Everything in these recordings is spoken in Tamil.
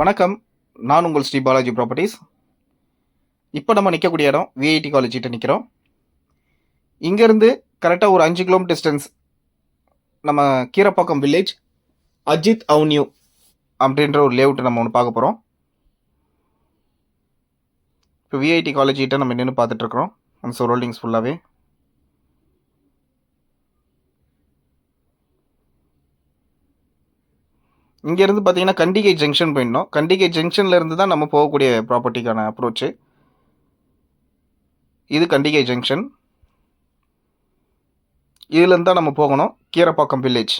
வணக்கம். நான் உங்கள் ஸ்ரீ பாலாஜி ப்ராப்பர்ட்டிஸ் இப்போ நம்ம நிற்கக்கூடிய இடம் விஐடி காலேஜ் கிட்ட நிற்கிறோம் இங்கேருந்து கரெக்டாக ஒரு அஞ்சு கிலோமீட்டர் டிஸ்டன்ஸ் நம்ம கீரப்பாக்கம் வில்லேஜ் அஜித் அவுன்யூ அப்படின்ற ஒரு லேஅவுட்டை நம்ம ஒன்று பார்க்க போகிறோம் இப்போ விஐடி காலேஜ்கிட்ட நம்ம நின்று பார்த்துட்ருக்குறோம் அந்த சரௌண்டிங்ஸ் ஃபுல்லாகவே இங்கேருந்து பார்த்தீங்கன்னா கண்டிகை ஜங்ஷன் போயிடணும். கண்டிகை ஜங்ஷன்லேருந்து தான் நம்ம போகக்கூடிய ப்ராப்பர்ட்டிக்கான அப்ரோச்சு இது கண்டிகை ஜங்ஷன். இதுலேருந்து தான் நம்ம போகணும். கீரப்பாக்கம் வில்லேஜ்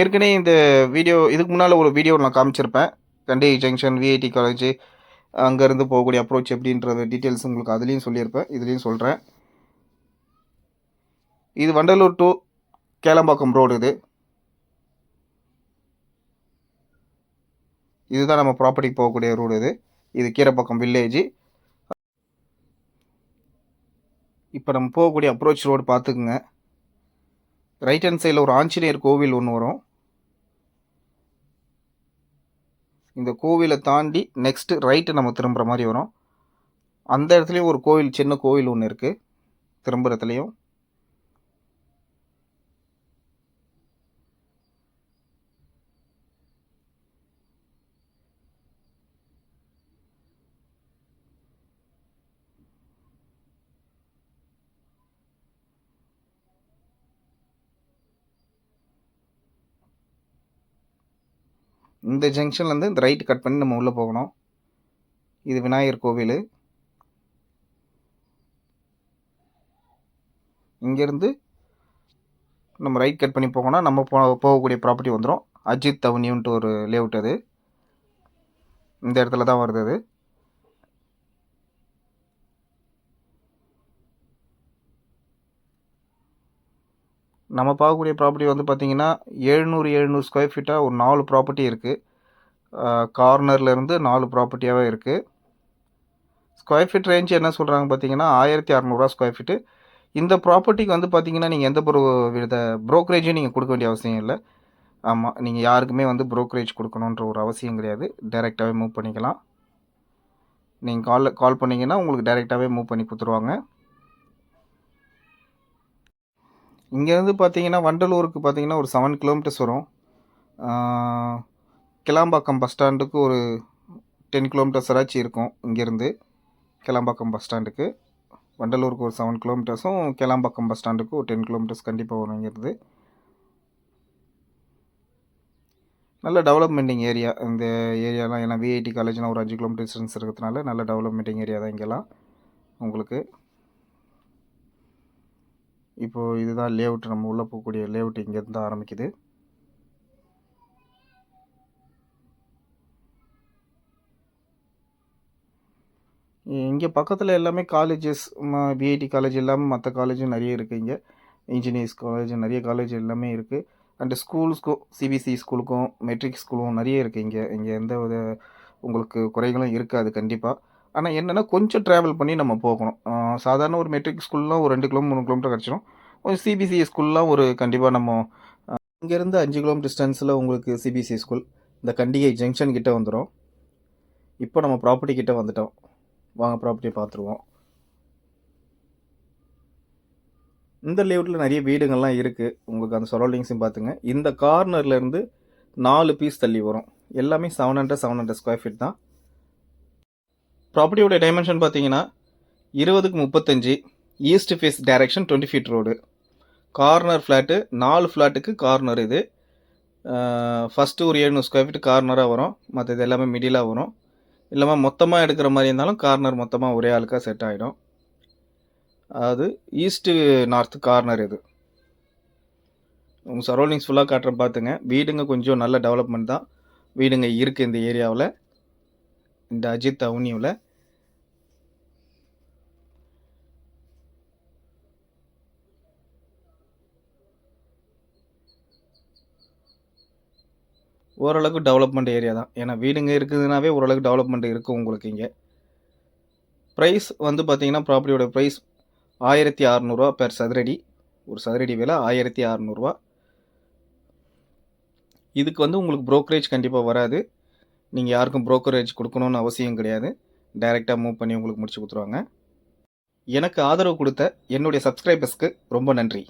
ஏற்கனவே இந்த வீடியோ இதுக்கு முன்னால் ஒரு வீடியோ நான் காமிச்சிருப்பேன். கண்டிகை ஜங்ஷன் விஐடி காலேஜ் அங்கேருந்து போகக்கூடிய அப்ரோச் எப்படின்றது டீட்டெயில்ஸ் உங்களுக்கு அதுலேயும் சொல்லியிருப்பேன். இதுலேயும் சொல்கிறேன் இது வண்டலூர் டு கேளம்பாக்கம் ரோடு இது. இதுதான் நம்ம ப்ராப்பர்ட்டிக்கு போகக்கூடிய ரோடு இது. இது கீரப்பாக்கம் வில்லேஜ் இப்போ நம்ம போகக்கூடிய அப்ரோச் ரோடு பார்த்துக்குங்க. ரைட் ஹேண்ட் சைடில் ஒரு ஆஞ்சநேயர் கோவில் ஒன்று வரும். இந்த கோவிலை தாண்டி நெக்ஸ்ட்டு ரைட்டு நம்ம திரும்புகிற மாதிரி வரும். அந்த இடத்துலையும் ஒரு கோவில் சின்ன கோவில் ஒன்று இருக்குது திரும்புகிறத்துலையும் இந்த ஜங்ஷன்லேருந்து இந்த ரைட் கட் பண்ணி நம்ம உள்ளே போகணும். இது விநாயகர் கோவில். இங்கேருந்து நம்ம ரைட் கட் பண்ணி போகணும் நம்ம போ போகக்கூடிய ப்ராப்பர்ட்டி வந்துடும் அஜித் அவென்யூன்ட்டு ஒரு லேஅவுட் அது. இந்த இடத்துல தான் வருது அது. நம்ம பார்க்கக்கூடிய ப்ராப்பர்ட்டி வந்து பார்த்திங்கன்னா எழுநூறு எழுநூறு ஸ்கொயர் ஃபீட்டாக ஒரு நாலு ப்ராப்பர்ட்டி இருக்குது கார்னர்லேருந்து நாலு ப்ராப்பர்ட்டியாகவே இருக்குது ஸ்கொயர் ஃபீட் ரேஞ்ச் என்ன சொல்கிறாங்க பார்த்தீங்கன்னா ஆயிரத்தி அறநூறுவா ஸ்கொயர் ஃபீட்டு இந்த ப்ராப்பர்ட்டிக்கு வந்து பார்த்தீங்கன்னா நீங்கள் எந்த ஒரு வித ப்ரோக்கரேஜும் நீங்கள் கொடுக்க வேண்டிய அவசியம் இல்லை. ஆமாம் நீங்கள் யாருக்குமே வந்து ப்ரோக்கரேஜ் கொடுக்கணுன்ற ஒரு அவசியம் கிடையாது. டைரெக்டாகவே மூவ் பண்ணிக்கலாம். நீங்கள் காலில் கால் பண்ணிங்கன்னா உங்களுக்கு டைரெக்டாகவே மூவ் பண்ணி கொடுத்துருவாங்க. இங்கேருந்து பார்த்தீங்கன்னா வண்டலூருக்கு பார்த்தீங்கன்னா ஒரு செவன் கிலோமீட்டர்ஸ் வரும். கிளாம்பாக்கம் பஸ் ஸ்டாண்டுக்கு ஒரு டென் கிலோமீட்டர்ஸ் வராச்சும் இருக்கும் இங்கேருந்து. கிளாம்பாக்கம் பஸ் ஸ்டாண்டுக்கு வண்டலூருக்கு ஒரு செவன் கிலோமீட்டர்ஸும் கிளாம்பாக்கம் பஸ் ஸ்டாண்டுக்கு ஒரு டென் கிலோமீட்டர்ஸ் கண்டிப்பாக வரும் இங்கேருந்து. நல்ல டெவலப்மெண்டிங் ஏரியா இந்த ஏரியாலாம் ஏன்னா விஐடி காலேஜ்லாம் ஒரு அஞ்சு கிலோமீட்டர் டிஸ்டன்ஸ் இருக்கிறதுனால நல்ல டெவலப்மெண்டிங் ஏரியா தான் இங்கெல்லாம். உங்களுக்கு இப்போது இதுதான் லேஅவுட் நம்ம உள்ளே போகக்கூடிய லேஅவுட் இங்கேருந்து தான் ஆரம்பிக்குது. இங்கே பக்கத்தில் எல்லாமே காலேஜஸ் பிஐடி காலேஜ் எல்லாமே மற்ற காலேஜும் நிறைய இருக்குது இங்கே. இன்ஜினியர்ஸ் காலேஜ் நிறைய காலேஜ் எல்லாமே இருக்குது அண்டு ஸ்கூல்ஸ்க்கும் சிபிஎஸ்சி ஸ்கூலுக்கும் மெட்ரிக் ஸ்கூலும் நிறைய இருக்குது இங்கே. இங்கே எந்த வித உங்களுக்கு குறைகளும் இருக்காது கண்டிப்பாக ஆனால் என்னென்னா கொஞ்சம் ட்ராவல் பண்ணி நம்ம போகணும். சாதாரண ஒரு மெட்ரிக் ஸ்கூல்லாம் ஒரு ரெண்டு கிலோமீட்டர் மூணு கிலோமீட்டர் கிடச்சிரும் கொஞ்சம் சிபிஎஸ்சி ஸ்கூல்லாம் ஒரு கண்டிப்பாக நம்ம இங்கேருந்து அஞ்சு கிலோமீட்டர் டிஸ்டன்ஸில் உங்களுக்கு சிபிஎஸ்சி ஸ்கூல் இந்த கண்டிகை ஜங்ஷன் கிட்டே வந்துடும் இப்போ நம்ம ப்ராப்பர்ட்டி கிட்டே வந்துட்டோம். வாங்க ப்ராப்பர்ட்டியை பார்த்துருவோம் இந்த லேவுட்டில் நிறைய வீடுங்கள்லாம் இருக்குது உங்களுக்கு அந்த சரௌண்டிங்ஸையும் பார்த்துங்க இந்த கார்னர்லேருந்து நாலு பீஸ் தள்ளி வரும். எல்லாமே seven hundred seven hundred square feet தான். ப்ராப்பர்ட்டியோட டைமென்ஷன் பார்த்தீங்கன்னா இருபதுக்கு முப்பத்தஞ்சு east face direction twenty feet road corner flat நாலு ஃப்ளாட்டுக்கு கார்னர் இது. ஃபஸ்ட்டு ஒரு ஏழ்நூறு ஸ்கொயர் ஃபீட் கார்னராக வரும். மற்ற இது எல்லாமே மிடிலாக வரும். இல்லாமல் மொத்தமாக எடுக்கிற மாதிரி இருந்தாலும் கார்னர் மொத்தமாக ஒரே ஆளுக்காக செட் ஆகிடும் அது ஈஸ்ட்டு நார்த் கார்னர் இது. உங்கள் சரௌண்டிங்ஸ் ஃபுல்லாக காட்டுறேன் பார்த்துங்க வீடுங்க கொஞ்சம் நல்ல டெவலப்மெண்ட் தான். வீடுங்க இருக்குது இந்த ஏரியாவில் இந்த அஜித் அவனியூவில் ஓரளவுக்கு டெவலப்மெண்ட் ஏரியா தான். ஏன்னா வீடுங்க இருக்குதுனாவே ஓரளவுக்கு டெவலப்மெண்ட் இருக்கும் உங்களுக்கு இங்கே. ப்ரைஸ் வந்து பார்த்தீங்கன்னா ப்ராப்பர்ட்டியோட ப்ரைஸ் ஆயிரத்தி அறநூறுவா பெர் சதுரடி. ஒரு சதுரடி விலை ஆயிரத்தி அறநூறுவா. இதுக்கு வந்து உங்களுக்கு ப்ரோக்கரேஜ் கண்டிப்பாக வராது. நீங்கள் யாருக்கும் ப்ரோக்கரேஜ் கொடுக்கணும்னு அவசியம் கிடையாது. டைரெக்டாக மூவ் பண்ணி உங்களுக்கு முடிச்சு கொடுத்துருவாங்க. எனக்கு ஆதரவு கொடுத்த என்னுடைய சப்ஸ்கிரைபர்ஸ்க்கு ரொம்ப நன்றி.